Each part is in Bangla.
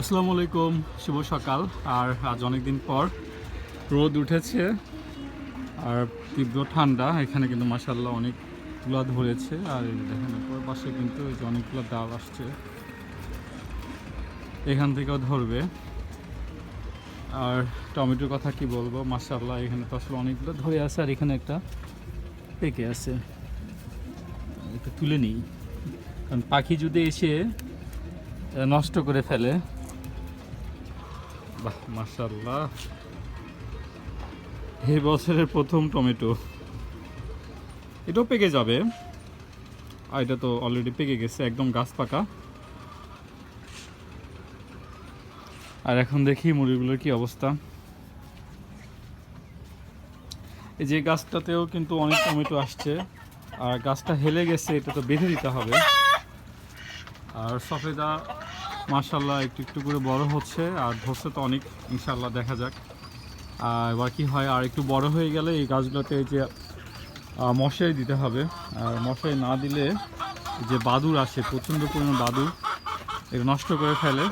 আসসালামু আলাইকুম, শুভ সকাল। আর আজ অনেক দিন পর রোদ উঠেছে আর তীব্র ঠান্ডা। এখানে কিন্তু মাসাল্লাহ অনেকগুলো ধরেছে। আর দেখেন অপর পাশে কিন্তু এই যে অনেকগুলো ডাল আসছে। এখান থেকেও ধরবে। আর টমেটোর কথা কি বলব? মাসাল্লাহ এখানে তো আসলে অনেকগুলো ধরে আছে, আর এখানে একটা পেকে আছে। একটু তুলে নিই। কারণ পাখি যদি এসে নষ্ট করে ফেলে বাহ মাশাল্লাহ এই বছরের প্রথম টমেটো। এটাও পেকে যাবে। আর এটা তো অলরেডি পেকে গেছে, একদম গাছ পাকা। আর এখন দেখি মুড়িগুলোর কি অবস্থা। এই যে গাছটাতেও কিন্তু অনেক টমেটো আসছে। আর গাছটা হেলে গেছে, এটা তো বেঁধে দিতে হবে। আর সফেদা মার্শাল্লাহ একটু একটু করে বড় হচ্ছে, আর ধরছে তো অনেক ইনশাল্লাহ দেখা যাক। আর এবার কি হয়, আর একটু বড় হয়ে গেলে এই গাছগুলোতে এই যে মশারি দিতে হবে। আর মশারি না দিলে যে বাদুর আসে, প্রচণ্ড পরিমাণ বাদুর এটা নষ্ট করে ফেলে।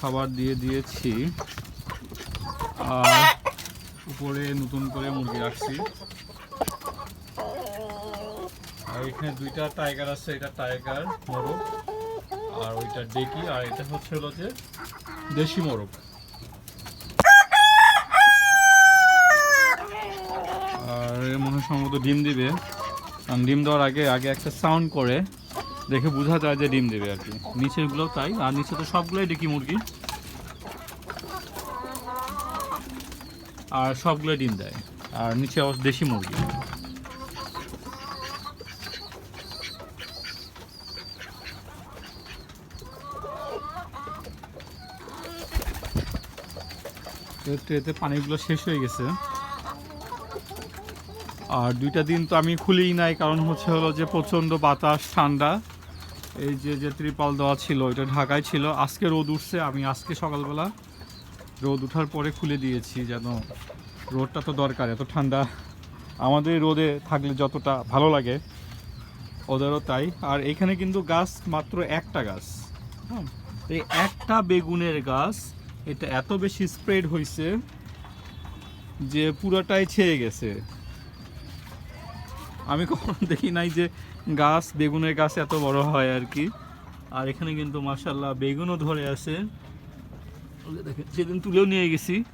খাবার দিয়ে দিয়েছি। আর উপরে নতুন করে মুরগি রাখছি। এখানে দুইটা টাইগার আছে, এটা টাইগার মোরগ, আর ওইটা ডেকি, আর এটা হচ্ছে হলো যে দেশি মোরগ। আর মনে হয় সম্ভবত ডিম দিবে। কারণ ডিম দেওয়ার আগে আগে একটা সাউন্ড করে, দেখে বোঝা যায় যে ডিম দেবে আর কি। নিচেরগুলো তাই, আর নিচে তো সবগুলোই ডেকি মুরগি। আর সবগুলো ডিম দেয়। আর নিচে দেশি মুরগি। এতে পানিগুলো শেষ হয়ে গেছে। আর দুইটা দিন তো আমি খুলিই নাই, কারণ হচ্ছে হলো যে প্রচণ্ড বাতাস, ঠান্ডা। এই যে যে ত্রিপাল দেওয়া ছিল এটা ঢাকায় ছিল। আজকে রোদ উঠছে, আমি আজকে সকালবেলা রোদ উঠার পরে খুলে দিয়েছি যেন রোদটা তো দরকার, এত ঠান্ডা। আমাদের রোদে থাকলে যতটা ভালো লাগে, ওদেরও তাই। আর এখানে কিন্তু গাছ মাত্র একটা গাছ। হ্যাঁ এই একটা বেগুনের গাছ এটা এত বেশি স্প্রেড হয়েছে যে পুরোটাই ছেয়ে গেছে। আমি কখনো দেখি নাই যে গাছ, বেগুনের গাছ এত বড় হয় আর কি। আর এখানে কিন্তু মাসাল্লাহ বেগুনও ধরে আছে। দেখেন, সেদিন তুলেও নিয়ে গেছি।